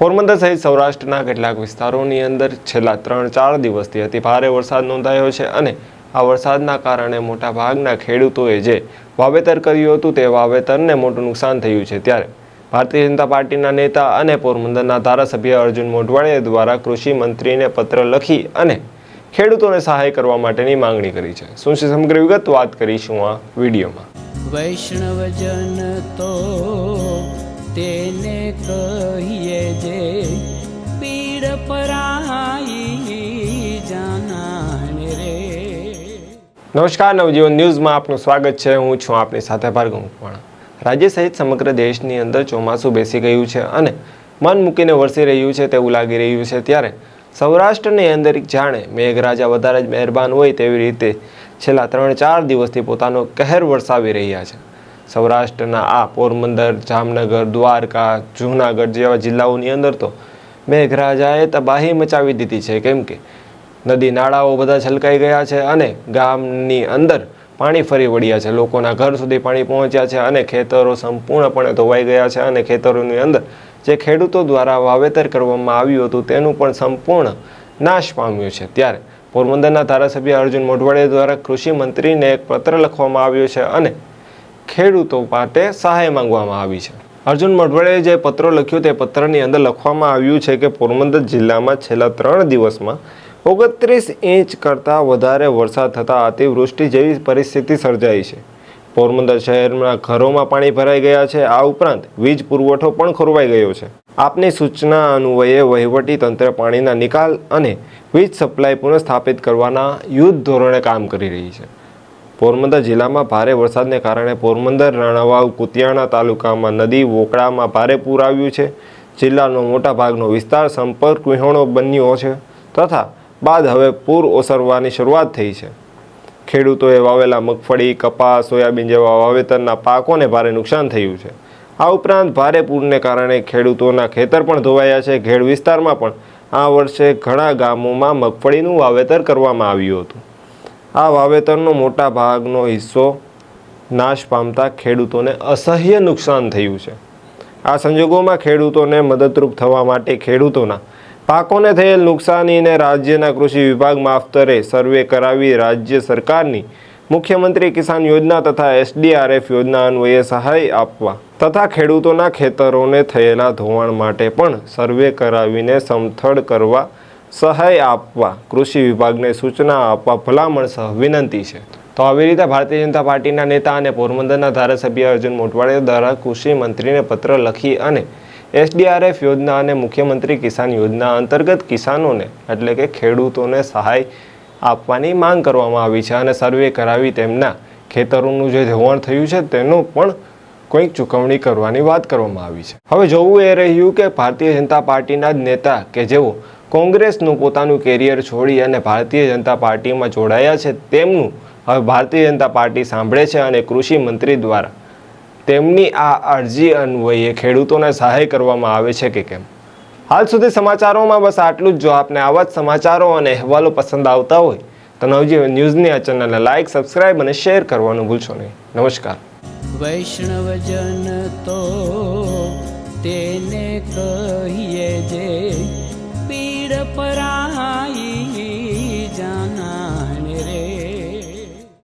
પોરબંદર સહિત સૌરાષ્ટ્રના કેટલાક વિસ્તારોની અંદર છેલ્લા ત્રણ ચાર દિવસથી અતિ ભારે વરસાદ નોંધાયો છે અને આ વરસાદના કારણે મોટા ભાગના ખેડૂતોએ જે વાવેતર કર્યું હતું તે વાવેતરને મોટું નુકસાન થયું છે. ત્યારે ભારતીય જનતા પાર્ટીના નેતા અને પોરબંદરના ધારાસભ્ય અર્જુન મોઢવાણીએ દ્વારા કૃષિ મંત્રીને પત્ર લખી અને ખેડૂતોને સહાય કરવા માટેની માંગણી કરી છે. શું છે સમગ્ર વિગત? વાત કરીશું આ વિડીયોમાં. વૈષ્ણવજન તો તેને કહીએ જે પીડ પરાઈ જાનાને રે નમસ્કાર નવજીવન ન્યૂઝમાં આપનું સ્વાગત છે. હું છું આપની સાથે ભાર્ગવ પણ રાજ્ય સહિત સમગ્ર દેશની અંદર ચોમાસું બેસી ગયું છે અને મન મૂકીને વરસી રહ્યું છે તેવું લાગી રહ્યું છે ત્યારે સૌરાષ્ટ્રની અંદર જાણે મેઘરાજા વધારે જ મહેરબાન હોય તેવી રીતે છેલ્લા ત્રણ ચાર દિવસથી પોતાનો કહેર વરસાવી રહ્યા છે. સૌરાષ્ટ્રના આ પોરબંદર, જામનગર, દ્વારકા, જૂનાગઢ જેવા જિલ્લાઓની અંદર તો મેઘરાજાએ તબાહી મચાવી દીધી છે. કેમ કે નદી નાળાઓ બધા છલકાઈ ગયા છે અને ગામની અંદર પાણી ફરી વળ્યા છે. લોકોના ઘર સુધી પાણી પહોંચ્યા છે અને ખેતરો સંપૂર્ણપણે ધોવાઈ ગયા છે અને ખેતરોની અંદર જે ખેડૂતો દ્વારા વાવેતર કરવામાં આવ્યું હતું તેનું પણ સંપૂર્ણ નાશ પામ્યું છે. ત્યારે પોરબંદરના ધારાસભ્ય અર્જુન મોઢવાડિયા દ્વારા કૃષિ મંત્રીને એક પત્ર લખવામાં આવ્યો છે અને ખેડૂતો માટે સહાય માંગવામાં આવી છે. અર્જુન મોઢવાડિયાએ જે પત્ર લખ્યો તે પત્રની અંદર લખવામાં આવ્યું છે કે પોરબંદર જિલ્લામાં છેલ્લા ત્રણ દિવસમાં ઓગત્રીસ ઇંચ કરતાં વધારે વરસાદ થતાં અતિવૃષ્ટિ જેવી પરિસ્થિતિ સર્જાઈ છે. પોરબંદર શહેરમાં ઘરોમાં પાણી ભરાઈ ગયા છે. આ ઉપરાંત વીજ પુરવઠો પણ ખોરવાઈ ગયો છે. આપની સૂચના અન્વયે વહીવટી તંત્ર પાણીના નિકાલ અને વીજ સપ્લાય પુનઃસ્થાપિત કરવાના યુદ્ધ ધોરણે કામ કરી રહી છે. પોરબંદર જિલ્લામાં ભારે વરસાદને કારણે પોરબંદર, રાણાવાવ, કુતિયાણા તાલુકામાં નદી વોકળામાં ભારે પૂર આવ્યું છે. જિલ્લાનો મોટા ભાગનો વિસ્તાર સંપર્ક વિહોણો બન્યો છે તથા બાદ હવે પૂર ઓસરવાની શરૂઆત થઈ છે. ખેડૂતોએ વાવેલા મગફળી, કપાસ, સોયાબીન જેવા વાવેતરના પાકોને ભારે નુકસાન થયું છે. આ ઉપરાંત ભારે પૂરને કારણે ખેડૂતોના ખેતર પણ ધોવાયા છે. ઘેડ વિસ્તારમાં પણ આ વર્ષે ઘણા ગામોમાં મગફળીનું વાવેતર કરવામાં આવ્યું હતું. આ વાવેતરનો મોટા ભાગનો હિસ્સો નાશ પામતા ખેડૂતોને અસહ્ય નુકસાન થયું છે. આ સંજોગોમાં ખેડૂતોને મદદરૂપ થવા માટે ખેડૂતોના પાકોને થયેલ નુકસાનીને રાજ્યના કૃષિ વિભાગ માફતરે સર્વે કરાવી રાજ્ય સરકારની મુખ્યમંત્રી કિસાન યોજના તથા એસડીઆરએફ યોજના અન્વયે સહાય આપવા તથા ખેડૂતોના ખેતરોને થયેલા ધોવાણ માટે પણ સર્વે કરાવીને સમથળ કરવા સહાય આપવા, કૃષિ વિભાગને સૂચના આપવા, ભલામણ સહ વિનંતી છે. તો આવી રીતે ભારતીય જનતા પાર્ટીના નેતા અને પોરબંદરના ધારાસભ્ય અર્જુન મોટવાડિયા દ્વારા કૃષિ મંત્રીને પત્ર લખી અને એસડીઆરએફ યોજના અને મુખ્યમંત્રી કિસાન યોજના અંતર્ગત કિસાનોને, એટલે કે ખેડૂતોને સહાય આપવાની માંગ કરવામાં આવી છે અને સર્વે કરાવી તેમના ખેતરોનું જે ધોવાણ થયું છે તેનું પણ કોઈક ચૂકવણી કરવાની વાત કરવામાં આવી છે. હવે જોવું એ રહ્યું કે ભારતીય જનતા પાર્ટીના જ નેતા કે જેઓ કોંગ્રેસનું પોતાનું કેરિયર છોડી અને ભારતીય જનતા પાર્ટીમાં જોડાયા છે તેમનું હવે ભારતીય જનતા પાર્ટી સાંભળે છે અને કૃષિ મંત્રી દ્વારા તેમની આ અરજી અન્વયે ખેડૂતોને સહાય કરવામાં આવે છે કે કેમ? હાલ સુધી સમાચારોમાં બસ આટલું જ. જો આપને આવા જ સમાચારો અને અહેવાલો પસંદ આવતા હોય, તો નવજીવન ન્યૂઝની આ ચેનલને લાઇક સબસ્ક્રાઇબ અને શેર કરવાનું ભૂલશો નહીં. નમસ્કાર. વૈષ્ણવજન તો તેને કહીએ